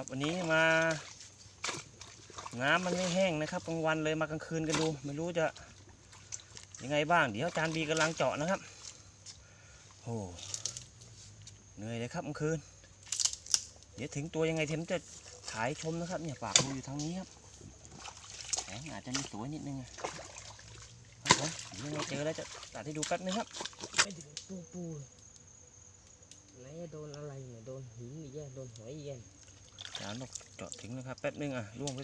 ครับวันนี้มา น้ำมันไม่แห้งนะครับกลางวันเลยมากลางคืนกันดู ไม่รู้จะยังไงบ้าง เดี๋ยวอาจารย์บีกำลังเจาะนะครับโอ้เหนื่อยเลยครับกลางคืน เดี๋ยวถึงตัวยังไงเทมจะถ่ายชมนะครับ เนี่ยปากดูอยู่ทางนี้ครับแสงอาจจะไม่สวยนิดนึงครับผมเดี๋ยวยังไงเจอแล้วจะตัดให้ดูแป๊บนึงครับไม่ถึงปูปูไหนจะโดนอะไรเนี่ยโดนหินอีกแย่โดนหอยอีกแย่ จานบอกเจาะถึงนะครับ แป๊บนึงอะล่วงไป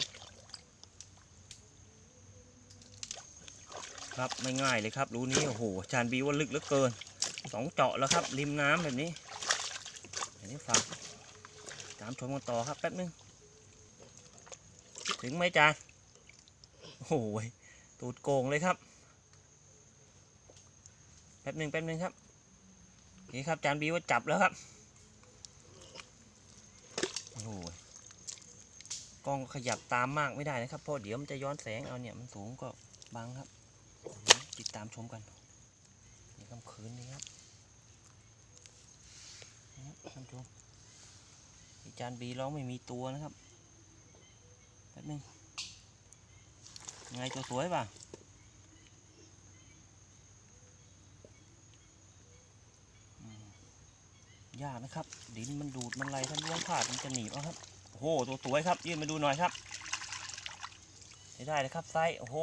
ครับไม่ง่ายเลยครับ รูนี้โอ้โหอาจานบีว่าลึกเหลือเกินสองเจาะแล้วครับริมน้ำแบบนี้อันนี้ฝากตามชมกันต่อครับแป๊บนึงถึงไหมจานโอ้โหตูดโกงเลยครับแป๊บนึงแป๊บนึงครับนี่ครับจานบีว่าจับแล้วครับโอ้โห กล้องขยับตามมากไม่ได้นะครับเพราะเดี๋ยวมันจะย้อนแสงเอาเนี่ยมันสูงก็บังครับ ติดตามชมกันนี่ค่ำคืนนี้ครับนี่ครับท่านชมอาจารย์บีร้องไม่มีตัวนะครับแป๊บนึงไงตัวสวยป่ะยากนะครับ ดินมันดูดมันไหลถ้าล้วงพลาดมันจะหนีบเอาครับ โอ้โหตัวสวยครับ ยื่นมาดูหน่อยครับใช้ได้เลยครับไซส์โอ้โห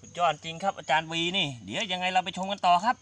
สุดยอดจริงครับอาจารย์วีนี่ เดี๋ยวยังไงเราไปชมกันต่อครับ